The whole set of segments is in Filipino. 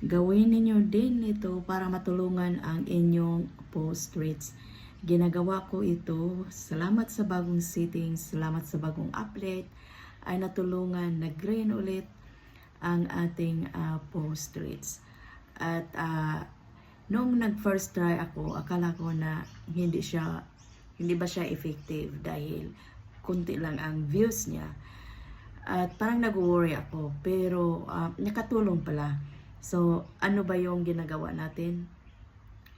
gawin ninyo din ito para matulungan ang inyong post rates. Ginagawa ko ito, salamat sa bagong settings, salamat sa bagong update, ay natulungan, nag-green ulit ang ating ah, post rates. At ah, nung nag-first try ako, akala ko na hindi siya, hindi ba siya effective dahil kunti lang ang views niya. At parang nag-worry ako, pero ah, nakatulong pala. So, ano ba yung ginagawa natin?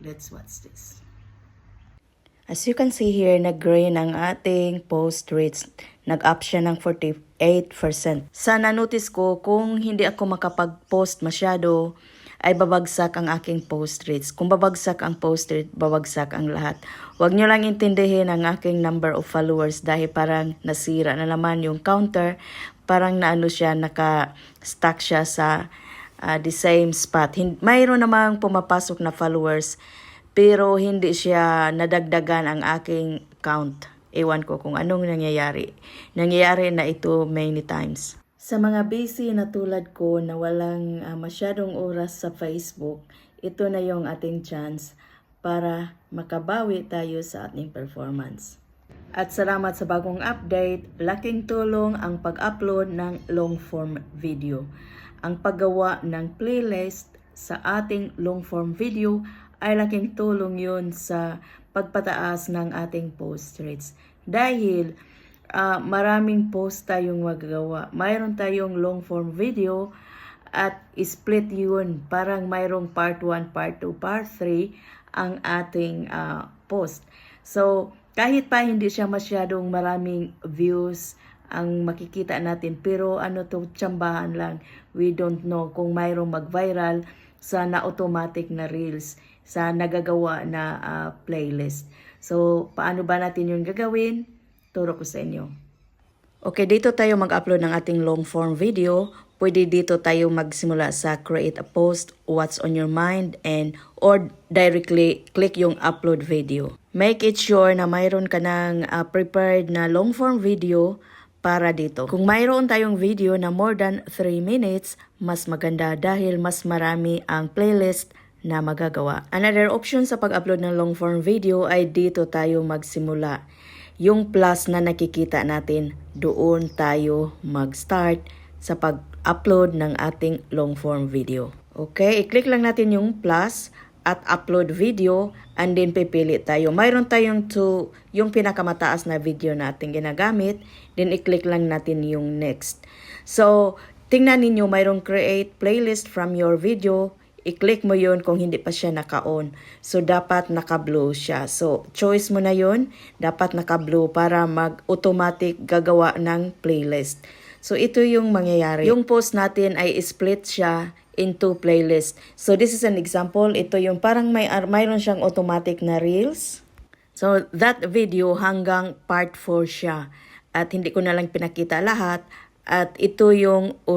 Let's watch this. As you can see here, nag-green ang ating post rates. Nag-up siya ng 48%. Sana notice ko kung hindi ako makapag-post masyado, ay babagsak ang aking post rates. Kung babagsak ang post rate, babagsak ang lahat. Huwag nyo lang intindihin ang aking number of followers dahil parang nasira na naman yung counter. Parang naano siya, naka-stuck siya sa ah, the same spot. Hin- mayroon namang pumapasok na followers pero hindi siya nadagdagan ang aking count. Ewan ko kung anong nangyayari. Nangyayari na ito many times. Sa mga busy na tulad ko na walang ah, masyadong oras sa Facebook, ito na yung ating chance para makabawi tayo sa ating performance. At salamat sa bagong update, laking tulong ang pag-upload ng long form video. Ang paggawa ng playlist sa ating long form video ay laking tulong yun sa pagpataas ng ating post rates. Dahil ah, maraming post tayong magagawa. Mayroon tayong long form video at split yun. Parang mayroong part 1, part 2, part 3 ang ating ah, post. So, kahit pa hindi siya masyadong maraming views ang makikita natin, pero ano to, tsambahan lang. We don't know kung mayroong mag-viral sa na-automatic na reels, sa nagagawa na ah, playlist. So, paano ba natin yun gagawin? Turo ko sa inyo. Okay, dito tayo mag-upload ng ating long form video. Pwede dito tayo magsimula sa create a post, what's on your mind, and or directly click yung upload video. Make it sure na mayroon ka ng ah, prepared na long form video para dito. Kung mayroon tayong video na more than 3 minutes, mas maganda dahil mas marami ang playlist na magagawa. Another option sa pag-upload ng long form video ay dito tayo magsimula. Yung plus na nakikita natin, doon tayo mag-start sa pag-upload ng ating long form video. Okay, i-click lang natin yung plus at upload video and then pipili tayo. Mayroon tayong to, yung pinakamataas na video natin ginagamit, then i-click lang natin yung next. So, tingnan ninyo mayroong create playlist from your video, i-click mo yun kung hindi pa siya naka-on. So, dapat naka-blue siya. So, choice mo na yun, dapat naka-blue para mag-automatic gagawa ng playlist. So, ito yung mangyayari. Yung post natin ay split siya into playlist. So, this is an example. Ito yung parang may, mayroon siyang automatic na reels. So, that video hanggang part 4 siya. At hindi ko na lang pinakita lahat. At ito yung